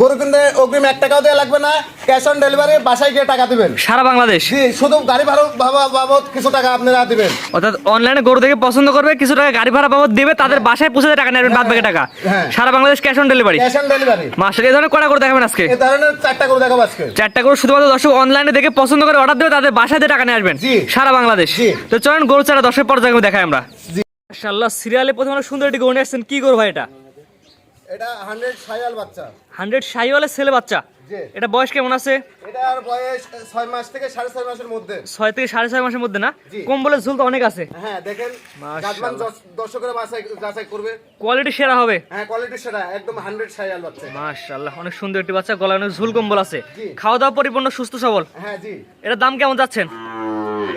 গরু কিনতে অগ্রিম এক টাকাও দেওয়া লাগবে না ক্যাশ অন ডেলিভারি বাসায় গিয়ে টাকা দিবেন। সারা বাংলাদেশ? জি শুধু গাড়ি ভাড়া বাবদ কিছু টাকা আপনারা দিবেন। অর্থাৎ অনলাইনে গরু দেখে পছন্দ করবে কিছু টাকা গাড়ি ভাড়া বাবদ দিবে তাদের বাসায় পৌঁছে টাকা নেবেন বাদ বাকি টাকা। হ্যাঁ। সারা Bangladesh cash on delivery cash on delivery মাসে এই ধরনের কটা করে দেখাবেন আজকে? ধরনের চারটা গরু দেখাবো আজকে। চারটা করে শুধুমাত্র দর্শক অনলাইনে দেখে পছন্দ করে অর্ডার দেবে তাদের বাসায় দিয়ে টাকা নিয়ে আসবেন। সারা বাংলাদেশ। তো চলেন গরু চারা দর্শক পর্যায়ে দেখাই আমরা। মাশাআল্লাহ সিরিয়ালে প্রথমে সুন্দর একটি গরু নিয়ে আসছেন। কি গরু ভাই এটা? এটা হান্ড্রেড সায়াল বাচ্চা। হান্ড্রেড শাহিওয়ালের ছেলে বাচ্চা? এটা বয়স কেমন আছে? এটার বয়স ছয় মাস থেকে সাড়ে ছয় মাসের মধ্যে। ছয় থেকে সাড়ে ছয় মাসের মধ্যে না? কম্বলের ঝুল তো অনেক আছে। হ্যাঁ দেখেন জাতমান দর্শ- বাছাই যাচাই করবে। কোয়ালিটি সেরা হবে। হ্যাঁ কোয়ালিটি সেটা একদম হান্ড্রেড সায়াল বাচ্চা। মাশাআল্লাহ অনেক সুন্দর একটি বাচ্চা গলায় অনেক ঝুল কম্বল আছে। খাওয়া দাওয়া পরিপূর্ণ সুস্থ সবল। হ্যাঁ জি। এটার দাম কেমন যাচ্ছেন?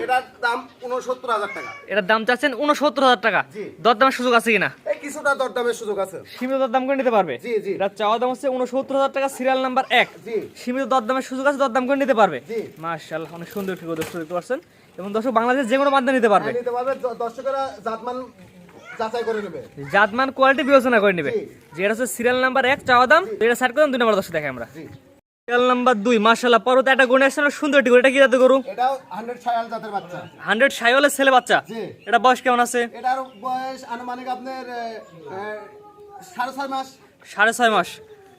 এটার দাম উনসত্তর হাজার টাকা। এটার দাম চাচ্ছেন উনসত্তর হাজার টাকা। জি। দরদামের সুযোগ আছে কিনা? কিছুটা দরদামের সুযোগ আছে। সীমিত দরদাম করে নিতে পারবে? জি, জি। এটা চাওয়া দাম হচ্ছে উনসত্তর হাজার টাকা সিরিয়াল নাম্বার এক। জি। সীমিত দরদামের সুযোগ আছে দরদাম করে নিতে পারবে? জি। মাশাআল্লাহ অনেক সুন্দর একটি গরু দর্শক দেখতে পাচ্ছেন। এবং দর্শক বাংলাদেশ যে কোনো মাধ্যমে নিতে পারবে। হ্যাঁ, নিতে পারবে। দর্শকেরা জাতমান যাচাই করে নেবে। জাতমান কোয়ালিটি বিবেচনা করে নেবে। যেটা হচ্ছে সিরিয়াল নাম্বার এক চাওয়া দাম এটা সাইড করে দুই নাম্বার দর্শক দেখে আমরা। জি। সিরিয়াল নাম্বার দুই মাশাআল্লাহ পরত একটা গুণ আসছে সুন্দর একটি এটা কি জাতের গরু? এটাও হান্ড্রেড সায়াল জাতের বাচ্চা। হান্ড্রেড সাইওয়ালের ছেলে বাচ্চা? জি। এটা বয়স কেমন আছে? এটার বয়স আনুমানিক আপনার সাড়ে ছয় মাস। সাড়ে ছয় মাস।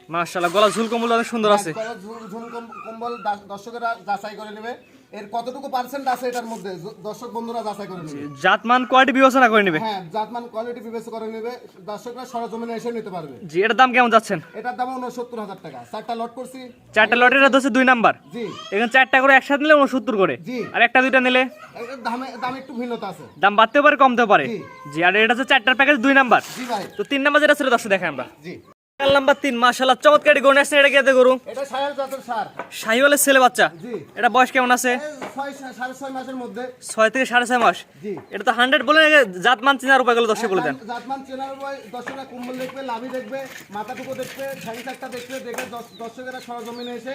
মাশাআল্লাহ গলা ঝুল কম্বল অনেক সুন্দর আছে। গলা ঝুল- ঝুল কম্বল দর্শকেরা যাচাই করে নেবে। এর কতটুকু পার্সেন্ট আছে এটার মধ্যে? দর্শক বন্ধুরা যাচাই করে নেবে। জাতমান কোয়ালিটি বিবেচনা করে নেবে। হ্যাঁ জাতমান কোয়ালিটি বিবেচনা করে নেবে। দর্শকরা সরজমিনে এসে নিতে পারবে। জি এটার দাম কেমন যাচ্ছেন? এটার দাম উনসত্তর হাজার টাকা। চারটা লট করছি। চারটা লটের হচ্ছে দুই নাম্বার জি। এখানে চারটা করে একসাথে নিলে উনসত্তর করে। জি। আর একটা দুইটা নিলে? দামে দাম একটু ভিন্নতা আছে। দাম বাড়তেও পারে কমতেও পারে। জি। জি আর এটা হচ্ছে চারটার প্যাকেজ দুই নাম্বার জি ভাই। তো তিন নাম্বার যেটা ছিল দর্শক দেখাই আমরা। জি। নাম্বার তিন মাশাআল্লাহ চমৎকার গরু আসছে এটা কেতে গরু? শাহিওয়ালের ছেলে বাচ্চা? এটা বয়স কেমন আছে? ছয় থেকে সাড়ে ছয় মাস। এটা তো হান্ড্রেড বলে জাতমান চিনার উপায়গুলো দর্শক বলে দেন। জাতমান চেনার বয় দর্শকরা কুম্বল দেখবে লাভি দেখবে মাথাটুকু দেখবে শাড়ি চারটা দেখবে দেখে দর্শকেরা সরজমিনে এসে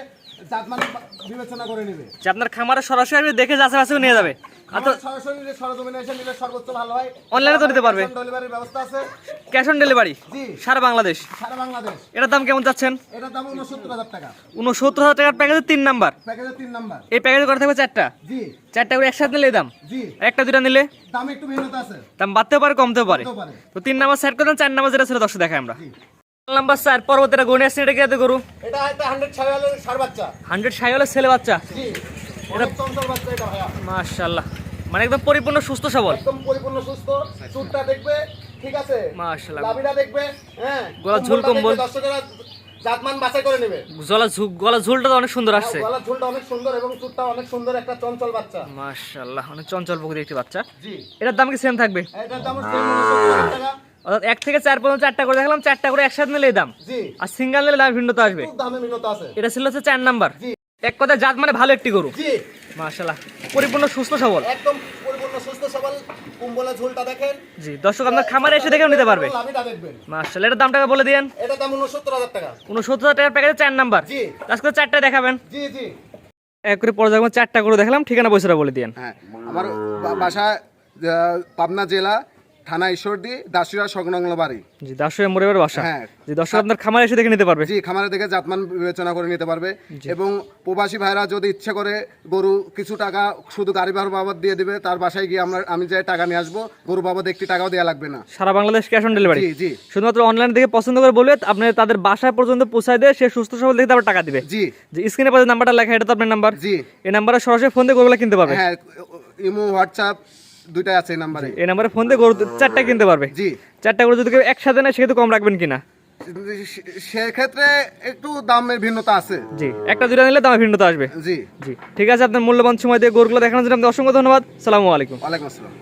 জাতমান বা- বিবেচনা করে নেবে। যে আপনার খামারে সরাসরি দেখে যাচাই বাছাই নিয়ে যাবে। সরাসরি নিলে সরজমিনে এসে নিলে সর্বোচ্চ ভালো হয়। অনলাইনে তো নিতে পারবে। ডেলিভারির ব্যবস্থা আছে। ক্যাশ অন ডেলিভারি জি। সারা বাংলাদেশ? সারা বাংলাদেশ। এটার দাম কেমন যাচ্ছেন এটার দাম টাকা। টাকার নাম্বার। প্যাকেজের তিন নাম্বার। এই প্যাকেজ করা থাকবে চারটা? জি। চারটা করে একসাথে নিলে দাম? জি। একটা নিলে? দাম একটু ভিন্নতা আছে। দাম বাড়তেও পারে কমতেও পারে। তো তিন নাম্বার সেট করে দেন চার নাম্বার যেটা ছিল দর্শক দেখাই আমরা। নাম্বার স্যার এটা কি গরু? সার বাচ্চা। ছেলে বাচ্চা। জি। মাশাআল্লাহ। মানে একদম পরিপূর্ণ সুস্থ সবল। একদম পরিপূর্ণ সুস্থ চুটটা দেখবে ঠিক আছে? মাশাআল্লাহ। লাভিটা দেখবে হ্যাঁ? গলার ঝুল কম্বল। দর্শকেরা জাতমান বাছাই করে নেবে। গলা ঝুল গলা ঝুলটা অনেক সুন্দর আসছে। গলার ঝুলটা অনেক সুন্দর এবং চুটটা অনেক সুন্দর একটা চঞ্চল বাচ্চা। মাশাআল্লাহ অনেক চঞ্চল প্রকৃতির একটি বাচ্চা। জি। এটার দাম কি সেম থাকবে? এটার দাম হচ্ছে 69 টাকা। অর্থাৎ এক থেকে চার পর্যন্ত চারটা করে দেখালাম চারটা করে একসাথে নিলে দাম। আর সিঙ্গেল নিলে দাম ভিন্নতা আসবে। দামে মিলত আছে। এটা ছিল হচ্ছে চার নাম্বার। এক কথা জাত মানে ভালো একটি গরু। জি। মাশাআল্লাহ। পরিপূর্ণ সুস্থ সবল। একদম পরিপূর্ণ সুস্থ সবল কুম্বলা ঝুলটা দেখেন। জি দর্শক আপনার খামারে এসে দেখেও নিতে পারবে। মাশাআল্লাহ এটার দামটাকে বলে দিয়েন। এটার দাম 69000 টাকা। উনসত্তর হাজার টাকার প্যাকেজে চার নাম্বার। জি। আজকে চারটা দেখাবেন। জি জি। এক করে পরে যখন চারটা করে দেখালাম ঠিকানা পয়সাটা বলে দিয়েন। হ্যাঁ আমার বাসা পাবনা জেলা থানা ঈশ্বরদী দাসুরা সংলগ্ন বাড়ি জি দাসের মোড়ের বাসা। হ্যাঁ। জি দর্শক আপনার খামারে এসে দেখে নিতে পারবে। জি খামারে দেখে জাতমান বিবেচনা করে নিতে পারবে। এবং প্রবাসী ভাইরা যদি ইচ্ছে করে গরু কিছু টাকা শুধু গাড়ি ভাড়া বাবদ দিয়ে দিবে তার বাসায় গিয়ে আমরা আমি যাই টাকা নিয়ে আসব গরু বাবদ একটি টাকাও দেওয়া লাগবে না। সারা বাংলাদেশ ক্যাশ অন ডেলিভারি। জি জি। শুধুমাত্র অনলাইন থেকে পছন্দ করে বলবে আপনি তাদের বাসায় পর্যন্ত পৌঁছায় দিয়ে সে সুস্থ সবল দেখে তারপর টাকা দিবে। জি। যে স্ক্রিনে পাশে নাম্বারটা লেখা এটা তো আপনার নাম্বার জি। এই নাম্বারে সরাসরি ফোন দিয়ে গরুগুলো কিনতে পারবে। হ্যাঁ ইমো হোয়াটসঅ্যাপ দুইটাই আছে এই নাম্বারে। এই নাম্বারে ফোন দিয়ে গরু চারটা কিনতে পারবে। জি। চারটা গরু যদি কেউ একসাথে নেয় সেক্ষেত্রে কম রাখবেন কিনা? সেক্ষেত্রে একটু দামের ভিন্নতা আছে। জি একটা দুটা নিলে দামে ভিন্নতা আসবে। জি। জি ঠিক আছে আপনার মূল্যবান সময় দিয়ে গরুগুলো দেখানোর জন্য আপনাকে অসংখ্য ধন্যবাদ। সালামু আলাইকুম। ওয়ালাইকুম আসসালাম।